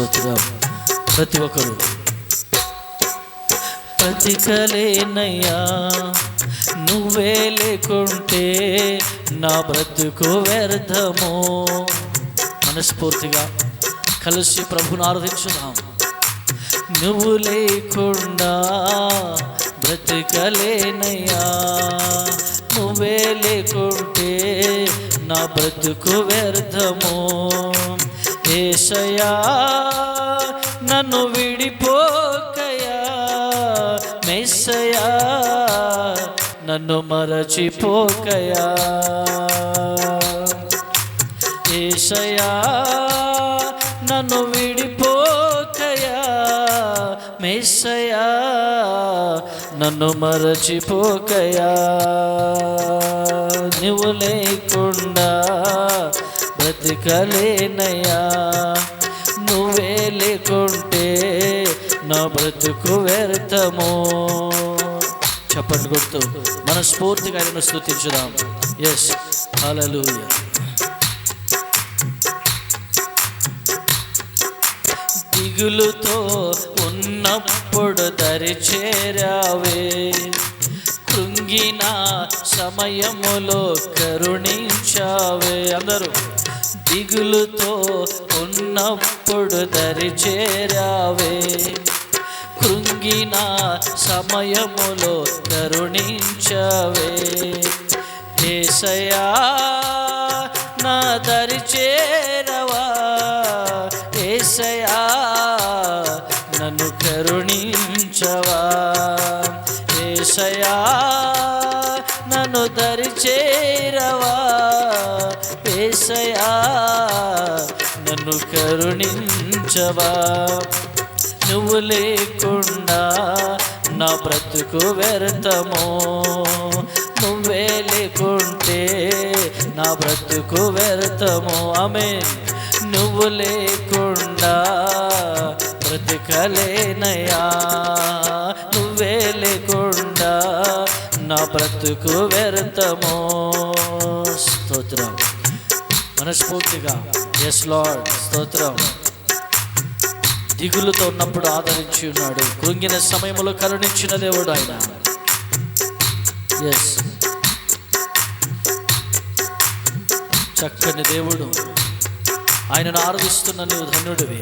స్తోత్రం ప్రతి ఒక్కరు. బ్రతికలేనయ్యా నువ్వే లేకుంటే నా బ్రతుకు వ్యర్థము. మనస్ఫూర్తిగా కలిసి ప్రభుని ఆరాధించుదాం. నువ్వు లేకుండా బ్రతికలేనయ్యా నువ్వే లేకుంటే నా బ్రతుకు వ్యర్థము. ఏసయా నన్ను విడిపోకయా మెస్సయా నన్ను మరచిపోకయా ఏసయా నన్ను విడిపోకయా మెస్సయా నన్ను మరచిపోకయా నువ్వు లేకుండా బ్రతికలేనయ్యా. నువ్వే లేకుంటే నా బ్రతుకు వ్యర్థము. చెప్పండి గుర్తు మనస్ఫూర్తిగా ఆయన స్థుతించుదాం ఎస్ అలలు దిగులుతో ఉన్నప్పుడు దరి చేరావే. కృంగిన సమయములో కరుణించావే. అందరూ దిగులుతో ఉన్నప్పుడు దరి చేరావే. కృంగిన సమయములో కరుణించవే. ఏసయా నా దరి చేరవా. ఏసయా నన్ను కరుణించవా. ఏసయా నన్ను దరి కరుణించవా? నువ్వు లేకుండా నా బ్రతుకు వ్యర్థము? నువ్వే లేకుంటే నా బ్రతుకు వ్యర్థము? ఆమె నువ్వు లేకుండా బ్రతకలేనయా నువ్వే లేకుండా నా బ్రతుకు వ్యర్థము? స్తోత్రం. మనస్ఫూర్తిగా ఎస్ లార్డ్ స్తోత్రం. దిగులుతో ఉన్నప్పుడు ఆదరించి ఉన్నాడు. కృంగిన సమయంలో కరుణించిన దేవుడు ఆయన. ఎస్ చక్కని దేవుడు. ఆయనను ఆరాధిస్తున్న నీవు ధన్యుడివి.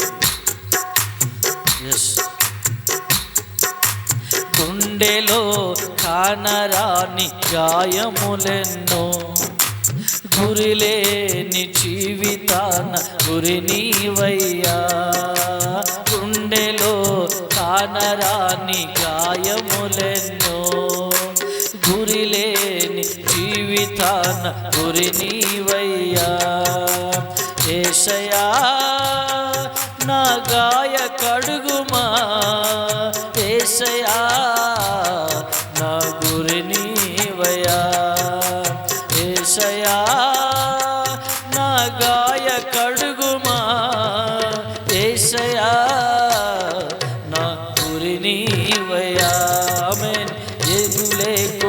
ఎస్ గుండెలో కానరాని గాయములెన్నో గురిలేని జీవితాన గురి నీవయ్యా. గుండెలో కానరాని గాయములెన్నో. గురిలేని జీవితాన గురి నీవయ్యా. ఏషయా నా గాయ కడుగుమా ఏషయా నా గురి నీవయ్యా. ఏషయా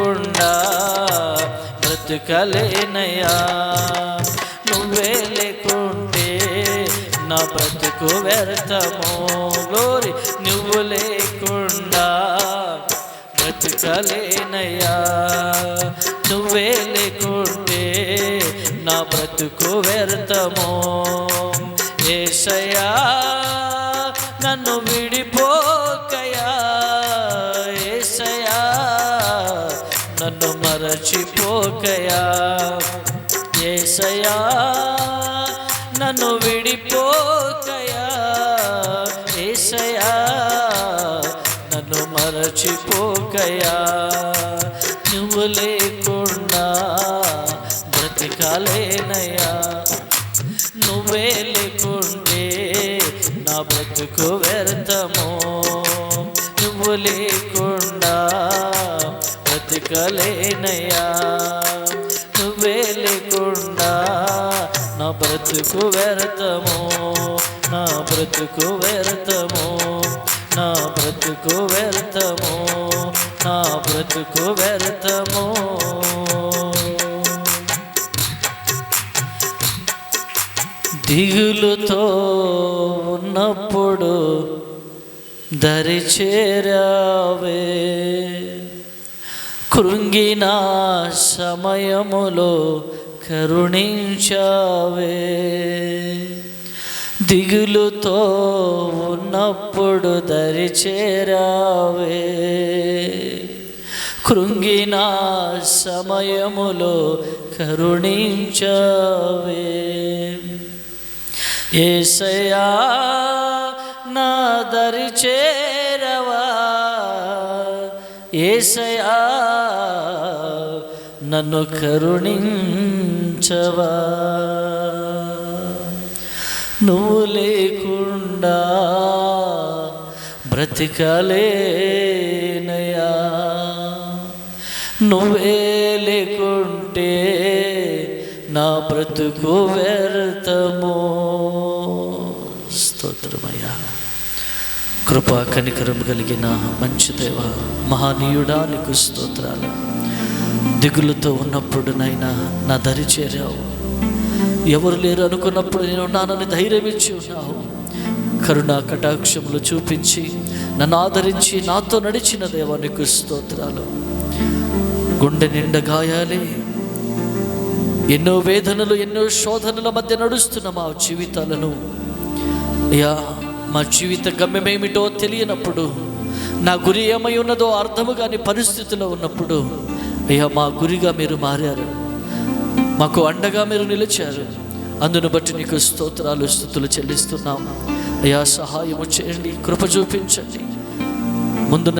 లేకుండా బ్రతుకలేనయ్యా. నువ్వే లేకుంటే నా బ్రతుకు వ్యర్థము. గోరి నువ్వు లేకుండా బ్రతుకలేనయ్యా. నువ్వే లేకుంటే నా బ్రతుకు వ్యర్థము. ఏసయ్యా నన్ను విడిపో. మరచిపోకయా. ఏసయా నన్ను విడిపోకయా. ఏసయా నన్ను మరచిపోకయా. నువ్వు లేకుండా బ్రతికాలేనయ్యా. నువ్వే లేకుంటే నా బ్రతుకు వ్యర్థమో. నువ్వు లేకు బ్రతికలేనయ్యా నువ్వే లేకుండా నా బ్రతుకు వ్యర్థము నా బ్రతుకు వ్యర్థము నా బ్రతుకు వ్యర్థము నా బ్రతుకు వ్యర్థము. దిగులుతో ఉన్నప్పుడు దరి చేరావే. కృంగిన సమయములో కరుణించావే. దిగులుతో ఉన్నప్పుడు దరిచేరావే కృంగిన సమయములో కరుణించవే. ఏసయా నా దరి ఏసయా నన్ను కరుణించవా? నువ్వు లేకుండా బ్రతికలేనయా? నువ్వే లేకుంటే నా బ్రతుకు వ్యర్థము? స్తోత్రమయ్యా. కృపా కనికరం కలిగిన మంచి దేవ మహానీయుడా నీకు స్తోత్రాలు. దిగులుతో ఉన్నప్పుడు నైనా నా దరి చేరావు. ఎవరు లేరు అనుకున్నప్పుడు నేను నాన్నని ధైర్యం ఇచ్చి ఉన్నావు. కరుణా కటాక్షములు చూపించి నన్ను ఆదరించి నాతో నడిచిన దేవా నీకు స్తోత్రాలు. గుండె నిండా గాయాలే. ఎన్నో వేదనలు ఎన్నో శోధనల మధ్య నడుస్తున్న మా జీవితాలను. యా మా జీవిత గమ్యమేమిటో తెలియనప్పుడు నా గురి ఏమై ఉన్నదో అర్థము కాని పరిస్థితిలో ఉన్నప్పుడు అయ్యా మా గురిగా మీరు మారారు. మాకు అండగా మీరు నిలిచారు. అందును బట్టి నీకు స్తోత్రాలు స్థుతులు చెల్లిస్తున్నాం. అయ్యా సహాయము చేయండి కృప చూపించండి. ముందు